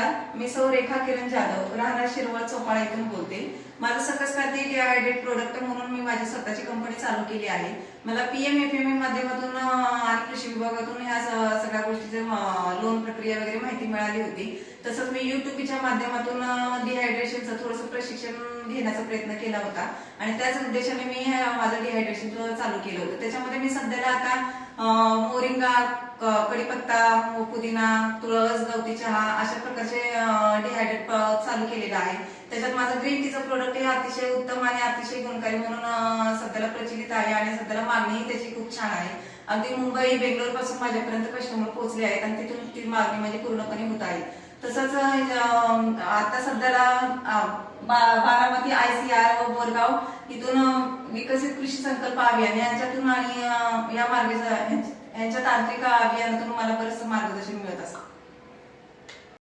नमस्कार. मी सौ रेखा किरण जाधव राहणार शिरवळ चोपाळा इथून बोलते. माझं सकस सकसकाती डिहायड्रेट प्रोडक्ट म्हणून मी माझी स्वतःची कंपनी चालू केली आहे. मला P M F M E माध्यमातून आणि कृषी विभागातून ह्या सगळ्या गोष्टीचे लोन प्रक्रिया वगैरे माहिती मिळाली होती. तसंच मी युट्यूबच्या माध्यमातून डिहायड्रेशनचं थोडंसं प्रशिक्षण घेण्याचा प्रयत्न केला होता. आणि त्याच उद्देशाने मी माझं डिहायड्रेशन चालू केलं होतं. त्याच्यामध्ये मी सध्याला आता मोरिंगा कडीपत्ता पुदिना तुळस चालू केलेलं आहे. त्याच्यात माझं ग्रीन टीचं प्रोडक्ट हे अतिशय उत्तम आणि अतिशय गुणकारी म्हणून सध्याला प्रचलित आहे आणि सध्याला मागणीही त्याची खूप छान आहे. अगदी मुंबई बेंगलोरपासून माझ्यापर्यंत कस्टमर पोहोचले आहेत आणि तिथून ती मागणी म्हणजे पूर्णपणे होत आहे. तसंच आता सध्याला बारामती आय सी आर व बोरगाव इथून विकसित कृषी संकल्प अभियान यांच्यातून आणि या मार्गे यांच्या तांत्रिक अभियानातून मला बरंच मार्गदर्शन मिळत असतं.